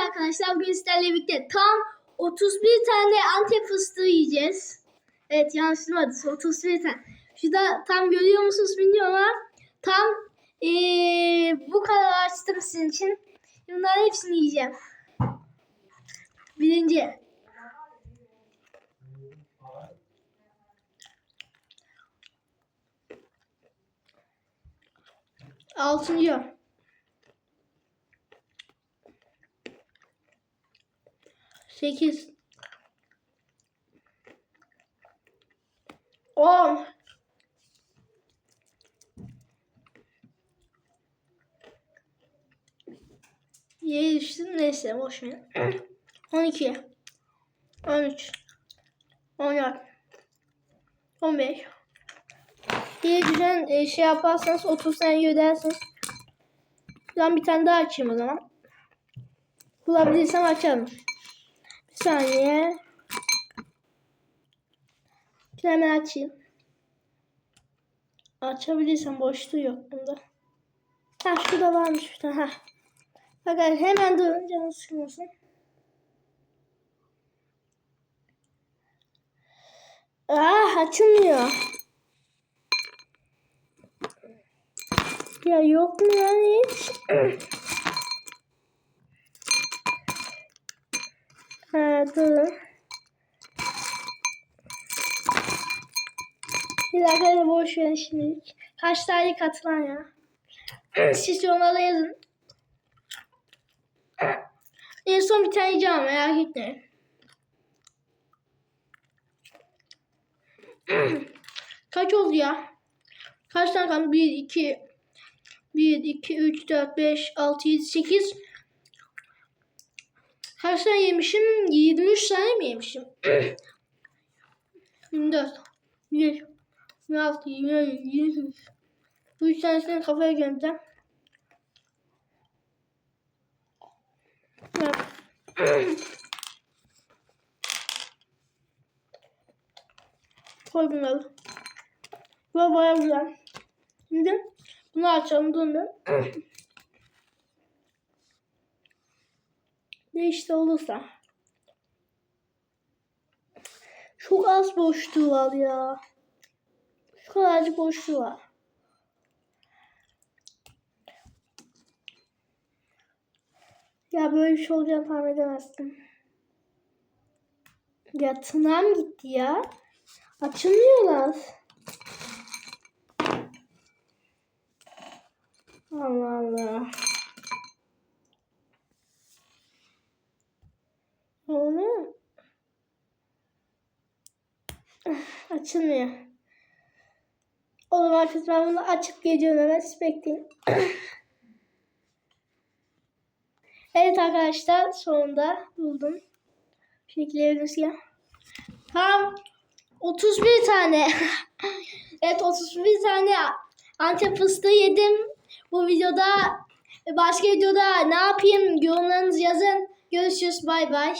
arkadaşlar bugün sizlerle birlikte tam 31 tane antep fıstığı yiyeceğiz. Evet yanlış duymadınız 31 tane. Şurada tam görüyor musunuz bilmiyorum ama tam ee, bu kadar açtım sizin için. Bunların hepsini yiyeceğim. Birinci. Altıncı. Sekiz. On. Yedi düştüm. Neyse boş ver. On iki. On üç. On dört. On beş. Diye düşen e, şey yaparsanız 30 sene ödersiniz. Ben bir tane daha açayım o zaman. Bulabilirsem açarım. Saniye. Hemen açayım. Açabilirsem boşluğu yok bunda. Ha şurada varmış bir tane. Ha. Fakat hemen durun canım sıkılmasın. Ah açılmıyor. Ya yok mu yani hiç? ha durun. Bir dakika da boş verin şimdilik. Kaç tane katılan ya? Siz yorumlara yazın. En son bir tane yiyeceğim merak etmeyin. Kaç oldu ya? Kaç tane kaldı? 1, 2, 1, 2, 3, 4, 5, 6, 7, 8. Kaç tane yemişim? 23 tane mi yemişim? 24, 1, 26, 27, 28. Bu üç tanesini kafaya gömeceğim. Koy bunları. Bu baya güzel. Şimdi bunu açalım bunu. Ne işte olursa. Çok az boşluğu var ya. Şu kadarcık boşluğu var. Ya böyle bir şey olacağını tahmin edemezdim. Ya tırnağım gitti ya. Açılmıyorlar. Allah Allah. Oğlum. Açılmıyor. O zaman arkadaşlar ben bunu açıp geliyorum hemen siz bekleyin. evet arkadaşlar sonunda buldum. Şekilleriniz ya. Tam 31 tane. evet 31 tane Antep fıstığı yedim. Bu videoda başka videoda ne yapayım yorumlarınızı yazın. Görüşürüz bay bay.